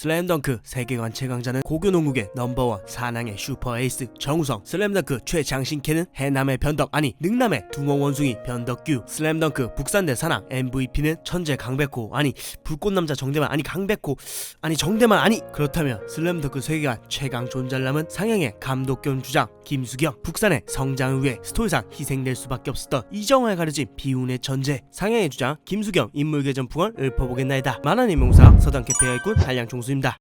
슬램덩크 세계관 최강자는 고교농구계 넘버원 사낭의 슈퍼에이스 정우성. 슬램덩크 최장신캐는 해남의 변덕 아니 능남의 둥어 원숭이 변덕규. 슬램덩크 북산대 사낭 MVP는 천재 강백호 아니 불꽃남자 정대만 아니 강백호 아니 정대만 아니. 그렇다면 슬램덩크 세계관 최강 존잘남은 상향의 감독 겸 주장 김수경. 북산의 성장을 위해 스토리상 희생될 수밖에 없었던 이정화에 가려진 비운의 천재 상향의 주장 김수경 인물 개전 풍을 읊어보겠나이다. 만한 임용사 서당 일꾼 한량 종수 입니다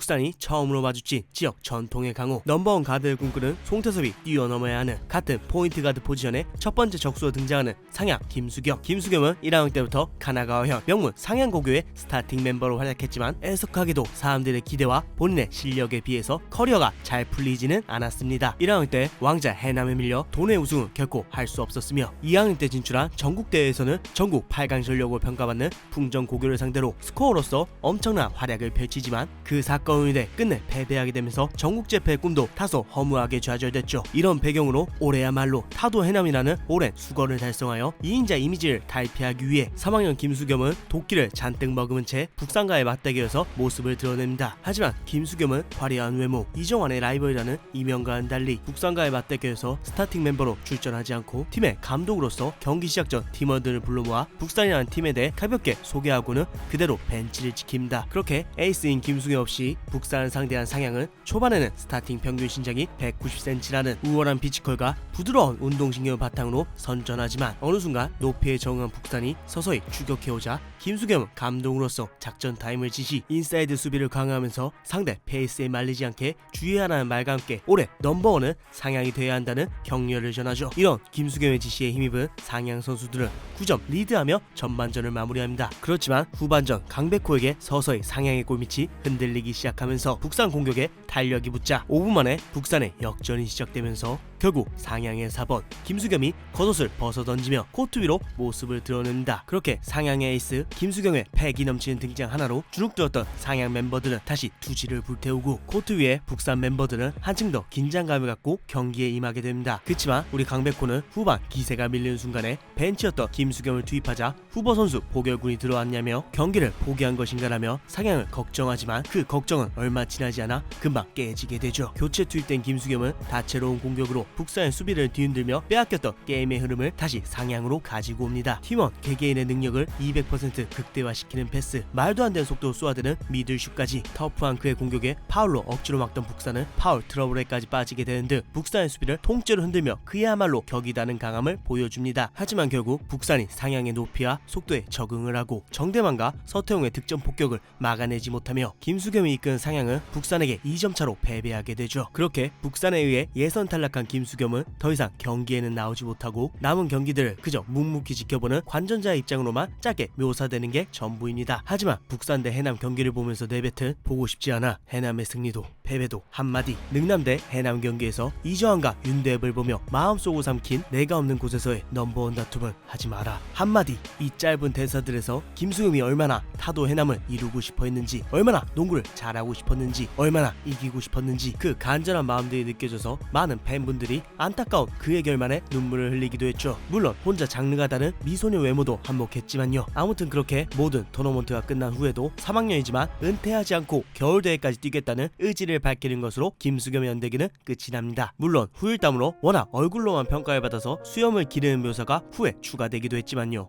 북산이 처음으로 마주친 지역 전통의 강호 넘버원 가드를 꿈꾸는 송태섭이 뛰어넘어야 하는 같은 포인트 가드 포지션에 첫 번째 적수로 등장하는 상향 김수경 김수경은 1학년 때부터 카나가와현 명문 상향고교의 스타팅 멤버로 활약했지만 애석하게도 사람들의 기대와 본인의 실력에 비해서 커리어가 잘 풀리지는 않았습니다. 1학년 때 왕자 해남에 밀려 돈의 우승은 결코 할 수 없었으며 2학년 때 진출한 전국대회에서는 전국 8강 전력으로 평가받는 풍정고교를 상대로 스코어로서 엄청난 활약을 펼치지만 그 사건 인해 끝내 패배하게 되면서 전국제패의 꿈도 다소 허무하게 좌절됐죠. 이런 배경으로 올해야말로 타도 해남이라는 오랜 수거를 달성하여 2인자 이미지를 탈피하기 위해 3학년 김수겸은 도끼를 잔뜩 머금은 채 북상과의 맞대결에서 모습을 드러냅니다. 하지만 김수겸은 화려한 외모, 이정환의 라이벌이라는 이명과는 달리 북상과의 맞대결에서 스타팅 멤버로 출전하지 않고 팀의 감독으로서 경기 시작 전 팀원들을 불러 모아 북산이라는 팀에 대해 가볍게 소개하고는 그대로 벤치를 지킵니다. 그렇게 에이스인 김수겸 없이 북산을 상대한 상향은 초반에는 스타팅 평균 신장이 190cm라는 우월한 피지컬과 부드러운 운동신경을 바탕으로 선전하지만 어느 순간 높이에 적응한 북산이 서서히 추격해오자 김수겸은 감독으로서 작전 타임을 지시 인사이드 수비를 강화하면서 상대 페이스에 말리지 않게 주의하라는 말과 함께 올해 넘버원은 상향이 돼야 한다는 격려를 전하죠. 이런 김수겸의 지시에 힘입은 상향 선수들은 9점 리드하며 전반전을 마무리합니다. 그렇지만 후반전 강백호에게 서서히 상향의 골밑이 흔들리기 시작 하면서 북산 공격에 탄력이 붙자 5분 만에 북산의 역전이 시작되면서 결국 상향의 4번 김수겸이 겉옷을 벗어 던지며 코트 위로 모습을 드러냅니다. 그렇게 상향의 에이스 김수경의 패기 넘치는 등장 하나로 주눅들었던 상향 멤버들은 다시 투지를 불태우고 코트 위에 북산 멤버들은 한층 더 긴장감을 갖고 경기에 임하게 됩니다. 그치만 우리 강백호는 후반 기세가 밀리는 순간에 벤치였던 김수경을 투입하자 후보 선수 보결군이 들어왔냐며 경기를 포기한 것인가라며 상향을 걱정하지만 그 걱정은 얼마 지나지 않아 금방 깨지게 되죠. 교체 투입된 김수겸은 다채로운 공격으로 북산의 수비를 뒤흔들며 빼앗겼던 게임의 흐름을 다시 상향으로 가지고 옵니다. 팀원 개개인의 능력을 200% 극대화시키는 패스, 말도 안 되는 속도로 쏘아대는 미들슛까지 터프한 그의 공격에 파울로 억지로 막던 북산은 파울 트러블에까지 빠지게 되는 등 북산의 수비를 통째로 흔들며 그야말로 격이다는 강함을 보여줍니다. 하지만 결국 북산이 상향의 높이와 속도에 적응을 하고 정대만과 서태웅의 득점 폭격을 막아내지 못하며 김수겸이 이끈 상향은 북산에게 2점 차로 패배하게 되죠. 그렇게 북산에 의해 예선 탈락한 김 수겸은 더 이상 경기에는 나오지 못하고 남은 경기들을 그저 묵묵히 지켜보는 관전자의 입장으로만 짧게 묘사되는 게 전부입니다. 하지만 북산 대 해남 경기를 보면서 내뱉은 보고 싶지 않아 해남의 승리도 패배도 한마디 능남 대 해남 경기에서 이저한과 윤대엽을 보며 마음속으로 삼킨 내가 없는 곳에서의 넘버원 다툼은 하지 마라 한마디 이 짧은 대사들에서 김수겸이 얼마나 타도 해남을 이루고 싶어 했는지 얼마나 농구를 잘하고 싶었는지 얼마나 이기고 싶었는지 그 간절한 마음들이 느껴져서 많은 팬분들이 안타까운 그의 결말에 눈물을 흘리기도 했죠. 물론 혼자 장르가 다른 미소녀 외모도 한몫했지만요. 아무튼 그렇게 모든 토너먼트가 끝난 후에도 3학년이지만 은퇴하지 않고 겨울대회까지 뛰겠다는 의지를 밝히는 것으로 김수겸의 연대기는 끝이 납니다. 물론 후일담으로 워낙 얼굴로만 평가를 받아서 수염을 기르는 묘사가 후에 추가되기도 했지만요.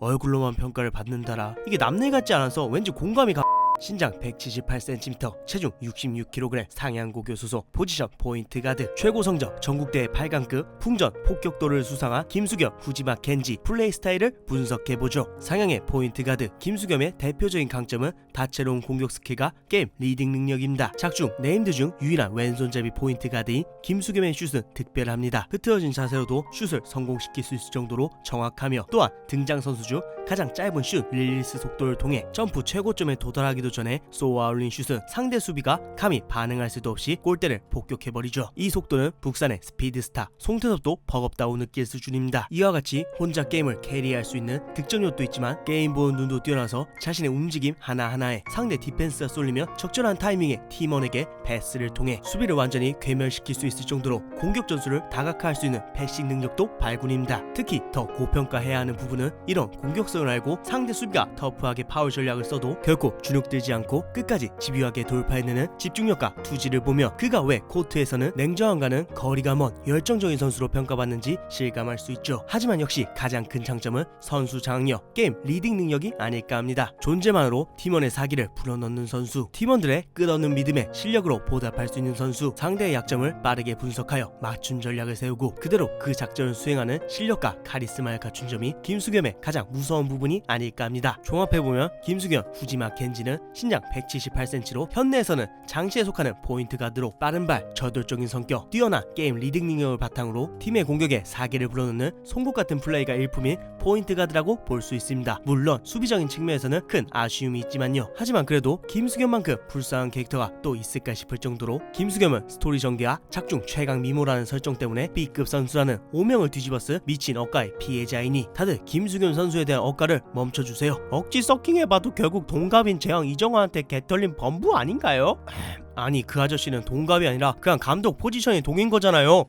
얼굴로만 평가를 받는다라. 이게 남일 같지 않아서 왠지 공감이 가 신장 178cm, 체중 66kg, 상향고교 소속, 포지션 포인트 가드, 최고 성적 전국대회 8강급, 풍전 폭격도를 수상한 김수겸, 후지마 켄지 플레이 스타일을 분석해 보죠. 상향의 포인트 가드, 김수겸의 대표적인 강점은 다채로운 공격 스킬과 게임 리딩 능력입니다. 작중 네임드 중 유일한 왼손잡이 포인트 가드인 김수겸의 슛은 특별합니다. 흐트러진 자세로도 슛을 성공시킬 수 있을 정도로 정확하며 또한 등장 선수 중 가장 짧은 슛 릴리스 속도를 통해 점프 최고점에 도달하기도 전에 쏘아 올린 슛은 상대 수비가 감히 반응할 수도 없이 골대를 폭격해버리죠. 이 속도는 북산의 스피드스타 송태섭도 버겁다고 느낄 수준입니다. 이와 같이 혼자 게임을 캐리할 수 있는 득점력도 있지만 게임 보는 눈도 뛰어나서 자신의 움직임 하나하나에 상대 디펜스가 쏠리면 적절한 타이밍에 팀원에게 패스를 통해 수비를 완전히 괴멸시킬 수 있을 정도로 공격 전술을 다각화할 수 있는 패싱 능력도 발군입니다. 특히 더 고평가해야 하는 부분은 이런 공격성 을 알고 상대 수비가 터프하게 파울 전략을 써도 결코 주눅들지 않고 끝까지 집요하게 돌파해내는 집중력과 투지를 보며 그가 왜 코트에서는 냉정함과는 거리가 먼 열정적인 선수로 평가받는지 실감할 수 있죠. 하지만 역시 가장 큰 장점은 선수 장악력, 게임 리딩 능력이 아닐까 합니다. 존재만으로 팀원의 사기를 불어넣는 선수, 팀원들의 끝없는 믿음에 실력으로 보답할 수 있는 선수, 상대의 약점을 빠르게 분석하여 맞춤 전략을 세우고 그대로 그 작전을 수행하는 실력과 카리스마를 갖춘 점이 김수겸의 가장 무서운 부분이 아닐까 합니다. 종합해보면 김수겸, 후지마 겐지는 신장 178cm로 현내에서는 장시에 속하는 포인트 가드로 빠른 발, 저돌적인 성격, 뛰어난 게임 리딩 능력을 바탕으로 팀의 공격에 사기를 불어넣는 송곳 같은 플레이가 일품인 포인트 가드라고 볼 수 있습니다. 물론 수비적인 측면에서는 큰 아쉬움이 있지만요. 하지만 그래도 김수겸만큼 불쌍한 캐릭터가 또 있을까 싶을 정도로 김수겸은 스토리 전개와 작중 최강 미모라는 설정 때문에 B급 선수라는 오명을 뒤집어쓰 미친 억가의 피해자이니 다들 김수겸 선수에 대한 억가를 멈춰주세요. 억지 서킹해봐도 결국 동갑인 재영 이정화한테 개털린 범부 아닌가요? 아니 그 아저씨는 동갑이 아니라 그냥 감독 포지션이 동인 거잖아요.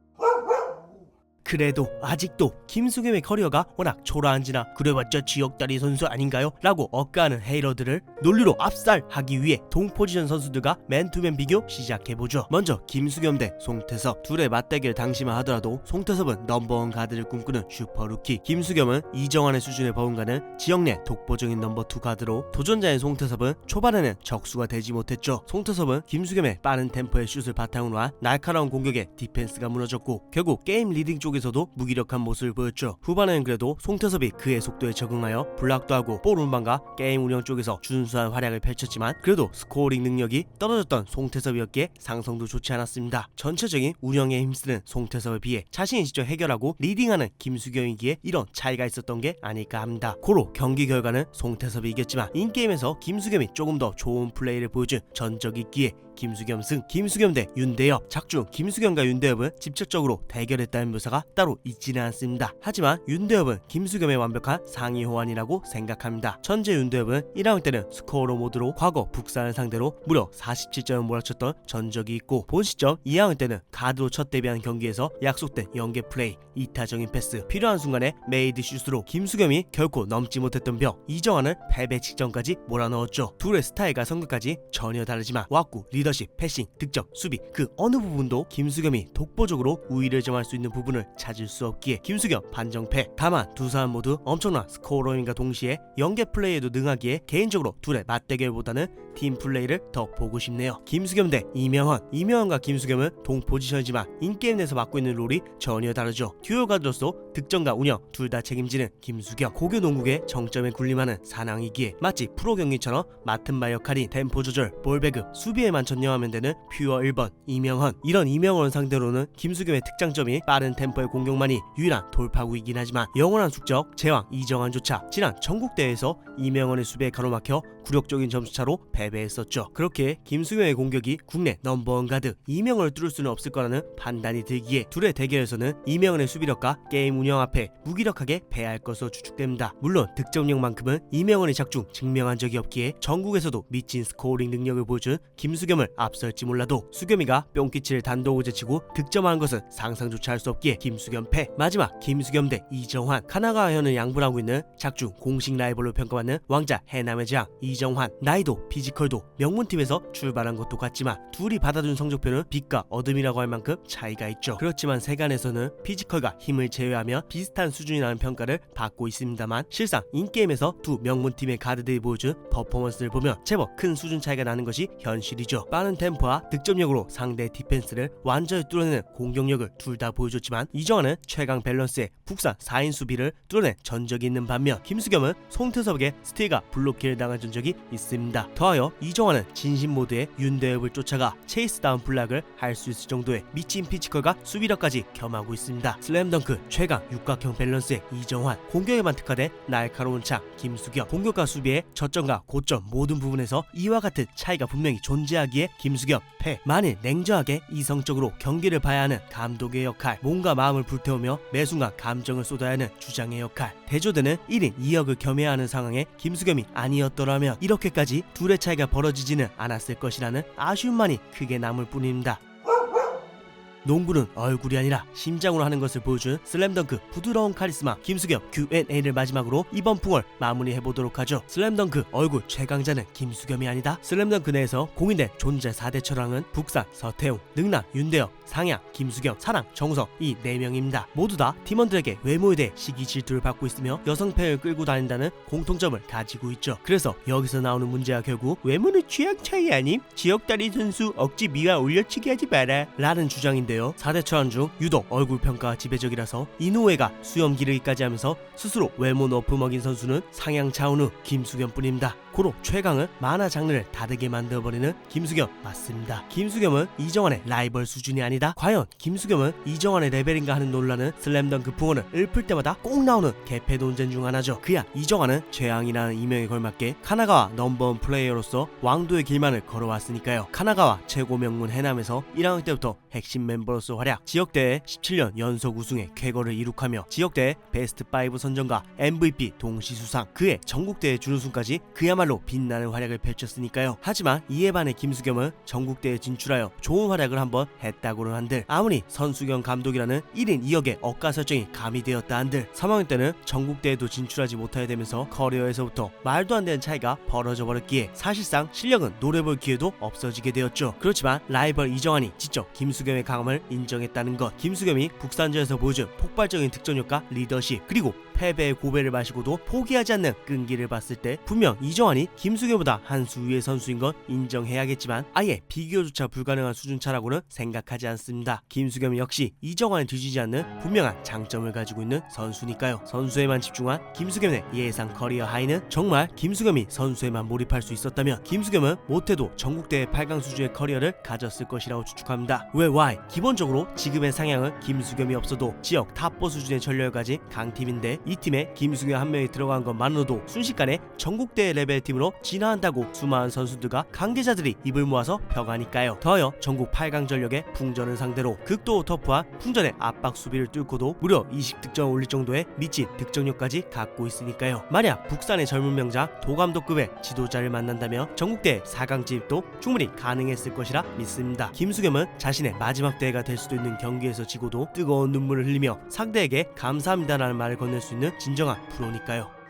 그래도 아직도 김수겸의 커리어가 워낙 초라한지나 그래봤자 지역다리 선수 아닌가요? 라고 억까하는 헤이러들을 논리로 압살하기 위해 동포지션 선수들과 맨투맨 비교 시작해보죠. 먼저 김수겸 대 송태섭 둘의 맞대결 당시만 하더라도 송태섭은 넘버원 가드를 꿈꾸는 슈퍼루키 김수겸은 이정환의 수준의 버금가는 지역 내 독보적인 넘버 투 가드로 도전자인 송태섭은 초반에는 적수가 되지 못했죠. 송태섭은 김수겸의 빠른 템포의 슛을 바탕으로 한 날카로운 공격에 디펜스가 무너졌고 결국 게임 리딩 쪽에서도 무기력한 모습을 보였죠. 후반에는 그래도 송태섭이 그의 속도에 적응하여 블락도 하고 볼 운반과 게임 운영 쪽에서 준수 한 활약을 펼쳤지만 그래도 스코어링 능력이 떨어졌던 송태섭이었기에 상성도 좋지 않았습니다. 전체적인 운영에 힘쓰는 송태섭에 비해 자신이 직접 해결하고 리딩하는 김수경이기에 이런 차이가 있었던 게 아닐까 합니다. 고로 경기 결과는 송태섭이 이겼지만 인게임에서 김수겸이 조금 더 좋은 플레이를 보여준 전적이 있기에 김수겸 승, 김수겸 대 윤대엽, 작중 김수겸과 윤대엽은 직접적으로 대결했다는 묘사가 따로 있지는 않습니다. 하지만 윤대엽은 김수겸의 완벽한 상위 호환이라고 생각합니다. 천재 윤대엽은 1라운드 때는 스코어로 모드로 과거 북산을 상대로 무려 47점을 몰아쳤던 전적이 있고 본 시점 2라운드 때는 가드로 첫 데뷔한 경기에서 약속된 연계 플레이, 이타적인 패스, 필요한 순간에 메이드 슛으로 김수겸이 결코 넘지 못했던 벽 이정환을 패배 직전까지 몰아넣었죠. 둘의 스타일과 성격까지 전혀 다르지만 왁구, 리더 십, 패싱, 득점, 수비 그 어느 부분도 김수겸이 독보적으로 우위를 점할 수 있는 부분을 찾을 수 없기에 김수겸 반정패. 다만 두 사람 모두 엄청난 스코어러인과 동시에 연계 플레이에도 능하기에 개인적으로 둘의 맞대결보다는 팀 플레이를 더 보고 싶네요. 김수겸 대 이명헌. 이명헌과 김수겸은 동 포지션이지만 인게임 내에서 맡고 있는 롤이 전혀 다르죠. 듀오 가드로서 득점과 운영 둘 다 책임지는 김수겸. 고교 농구의 정점에 군림하는 사낭이기에 마치 프로 경기처럼 맡은 바 역할인 템포 조절 볼 배급 수비에 만 전념하면 되는 퓨어 1번 이명헌 이런 이명헌 상대로는 김수겸의 특장점이 빠른 템포의 공격만이 유일한 돌파구이긴 하지만 영원한 숙적 제왕 이정환조차 지난 전국대회에서 이명헌의 수비에 가로막혀 굴욕적인 점수차로 패배했었죠. 그렇게 김수겸의 공격이 국내 넘버원 가드 이명헌을 뚫을 수는 없을 거라는 판단이 들기에 둘의 대결에서는 이명헌의 수비력과 게임 운영 앞에 무기력하게 패할 것으로 추측됩니다. 물론 득점력만큼은 이명헌의 작중 증명한 적이 없기에 전국에서도 미친 스코어링 능력을 보여준 김수겸 을 앞설지 몰라도 수겸이가 뿅키치를 단독으로 제치고 득점하는 것은 상상조차 할 수 없기에 김수겸 패 마지막 김수겸 대 이정환. 카나가 현을 양분하고 있는 작중 공식 라이벌로 평가받는 왕자 해남의 장 이정환. 나이도 피지컬도 명문팀에서 출발한 것도 같지만 둘이 받아준 성적표는 빛과 어둠이라고 할 만큼 차이가 있죠. 그렇지만 세간에서는 피지컬과 힘을 제외하면 비슷한 수준이라는 평가를 받고 있습니다만 실상 인게임에서 두 명문팀의 가드들이 보여준 퍼포먼스를 보면 제법 큰 수준 차이가 나는 것이 현실이죠 빠른 템포와 득점력으로 상대 디펜스를 완전히 뚫어내는 공격력을 둘 다 보여줬지만 이정환은 최강 밸런스의 북산 4인 수비를 뚫어낸 전적이 있는 반면 김수겸은 송태섭에게 스틸과 블록킬을 당한 전적이 적이 있습니다. 더하여 이정환은 진심 모드의 윤대엽을 쫓아가 체이스 다운 블락을 할 수 있을 정도의 미친 피지컬과 수비력까지 겸하고 있습니다. 슬램덩크 최강 육각형 밸런스의 이정환 공격에만 특화된 날카로운 창 김수경 공격과 수비의 저점과 고점 모든 부분에서 이와 같은 차이가 분명히 존재하기에 김수경 패 만일 냉정하게 이성적으로 경기를 봐야 하는 감독의 역할 몸과 마음을 불태우며 매 순간 감정을 쏟아야 하는 주장의 역할 대조되는 1인 2역을 겸해야 하는 상황에 김수겸이 아니었더라면 이렇게까지 둘의 차이가 벌어지지는 않았을 것이라는 아쉬움만이 크게 남을 뿐입니다. 농구는 얼굴이 아니라 심장으로 하는 것을 보여준 슬램덩크 부드러운 카리스마 김수겸 Q&A를 마지막으로 이번 풍을 마무리해 보도록 하죠. 슬램덩크 얼굴 최강자는 김수겸이 아니다. 슬램덩크 내에서 공인된 존재 4대 철왕은 북산, 서태웅, 능남, 윤대엽, 상향, 김수겸, 사랑, 정우석 이 4명입니다. 모두 다 팀원들에게 외모에 대해 시기 질투를 받고 있으며 여성 팬을 끌고 다닌다는 공통점을 가지고 있죠. 그래서 여기서 나오는 문제가 결국 외모는 취향 차이 아님? 지역 다리 선수 억지 미화 올려치기 하지 마라 라는 주장인데 요. 4대 철환 중 유독 얼굴 평가가 지배적이라서 이노우에가 수염 기르기까지 하면서 스스로 외모 너프 먹인 선수는 상향 차은우 김수겸뿐입니다 고로 최강은 만화 장르를 다르게 만들어버리는 김수겸. 맞습니다. 김수겸은 이정환의 라이벌 수준이 아니다. 과연 김수겸은 이정환의 레벨인가 하는 논란은 슬램덩크 풍어는 읊을 때마다 꼭 나오는 개패 논쟁 중 하나죠. 그야 이정환은 최양이라는 이명에 걸맞게 카나가와 넘버원 플레이어로서 왕도의 길만을 걸어왔으니까요. 카나가와 최고 명문 해남에서 1학년 때부터 핵심 멤버로서 활약 지역대회 17년 연속 우승에 쾌거를 이룩하며 지역대회 베스트 5 선정과 MVP 동시 수상 그해 전국대회 준우승까지 그야말로 빛나는 활약을 펼쳤으니까요. 하지만 이에 반해 김수겸은 전국대회 진출하여 좋은 활약을 한번 했다고는 한들. 아무리 선수경 감독이라는 1인 2역의 억가 설정이 가미되었다 한들. 3학년 때는 전국대회도 진출하지 못하게 되면서 커리어에서부터 말도 안 되는 차이가 벌어져 버렸기에 사실상 실력은 노려볼 기회도 없어지게 되었죠. 그렇지만 라이벌 이정환이 직접 김수겸의 강함을 인정했다는 것. 김수겸이 북산전에서 보여준 폭발적인 득점력과 리더십 그리고 패배의 고배를 마시고도 포기하지 않는 끈기를 봤을 때 분명 이정환 이 김수겸보다 한 수 위의 선수인 건 인정해야겠지만 아예 비교조차 불가능한 수준 차라고는 생각하지 않습니다. 김수겸 역시 이정환을 뒤지지 않는 분명한 장점을 가지고 있는 선수니까요. 선수에만 집중한 김수겸의 예상 커리어 하이는 정말 김수겸이 선수에만 몰입할 수 있었다면 김수겸은 못해도 전국대회 8강 수준의 커리어를 가졌을 것이라고 추측합니다. 왜 why? 기본적으로 지금의 상향은 김수겸이 없어도 지역 탑4 수준의 가진 강팀인데 이 팀에 김수겸 한 명이 들어간 것만으로도 순식간에 전국대회 레벨 팀으로 진화한다고 수많은 선수들과 관계자들이 입을 모아서 벼가니까요. 더하여 전국 8강 전력의 풍전을 상대로 극도 터프한 풍전의 압박 수비를 뚫고도 무려 20득점 올릴 정도의 미친 득점력까지 갖고 있으니까요. 만약 북산의 젊은 명장 도감독급의 지도자를 만난다면 전국대회 4강 진입도 충분히 가능했을 것이라 믿습니다. 김수겸은 자신의 마지막 대회가 될 수도 있는 경기에서 지고도 뜨거운 눈물을 흘리며 상대에게 감사합니다라는 말을 건넬 수 있는 진정한 프로니까요.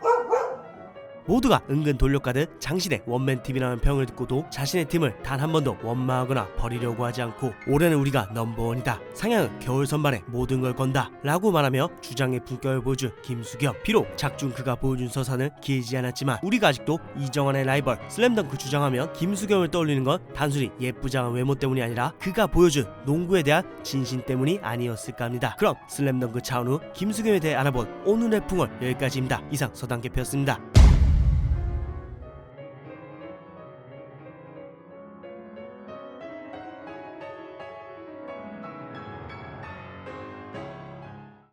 모두가 은근 돌려가듯 장신의 원맨팀이라는 평을 듣고도 자신의 팀을 단 한 번도 원망하거나 버리려고 하지 않고 올해는 우리가 넘버원이다. 상향은 겨울 선발에 모든 걸 건다 라고 말하며 주장의 품격을 보여준 김수겸 비록 작중 그가 보여준 서사는 길지 않았지만 우리가 아직도 이정환의 라이벌 슬램덩크 주장하면 김수겸을 떠올리는 건 단순히 예쁘장한 외모 때문이 아니라 그가 보여준 농구에 대한 진심 때문이 아니었을까 합니다. 그럼 슬램덩크 차은우 김수겸에 대해 알아본 오늘의 풍월 여기까지입니다. 이상 서당개표였습니다